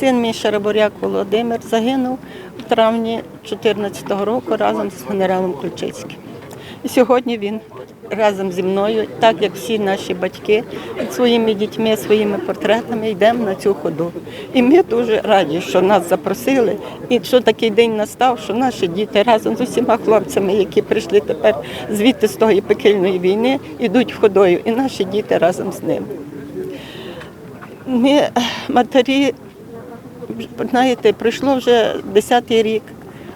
Син мій Шараборяк Володимир загинув у травні 2014 року разом з генералом Ключицьким. І сьогодні він разом зі мною, так як всі наші батьки, з своїми дітьми, своїми портретами йдемо на цю ходу. І ми дуже раді, що нас запросили, і що такий день настав, що наші діти разом з усіма хлопцями, які прийшли тепер звідти з тої пекельної війни, йдуть ходою, і наші діти разом з ними. Ми, е, матері, знаєте, пройшло вже 10-й рік,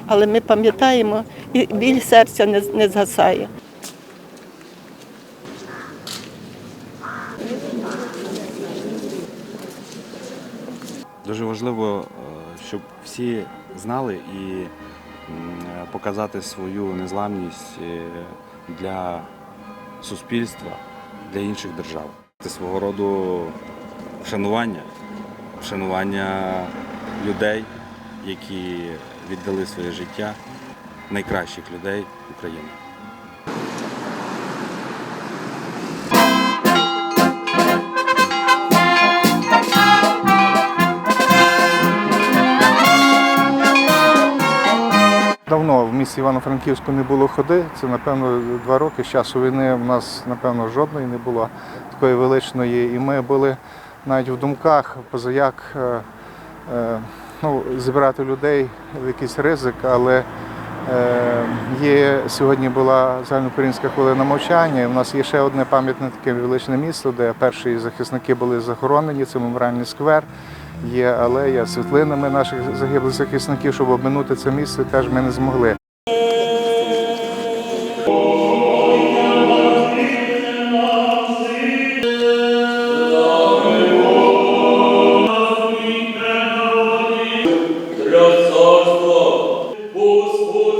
але ми пам'ятаємо, і біль серця не, не згасає. Дуже важливо, е, щоб всі знали і е, показати свою незламність е, для суспільства, для інших держав. Це свого роду вшанування, вшанування людей, які віддали своє життя, найкращих людей України. Давно в місті Івано-Франківську не було ходи. Це, напевно, два роки. З часу війни в нас, напевно, жодної не було такої величної. І ми були навіть в думках, позаяк е, ну, зібрати людей в якийсь ризик, але е, є сьогодні була загальноукраїнська хвилина мовчання. В нас є ще одне пам'ятне таке величне місто, де перші захисники були захоронені. Це меморіальний сквер. Є алея світлинами наших загиблих захисників, щоб обминути це місце, теж ми не змогли. царство, Господь.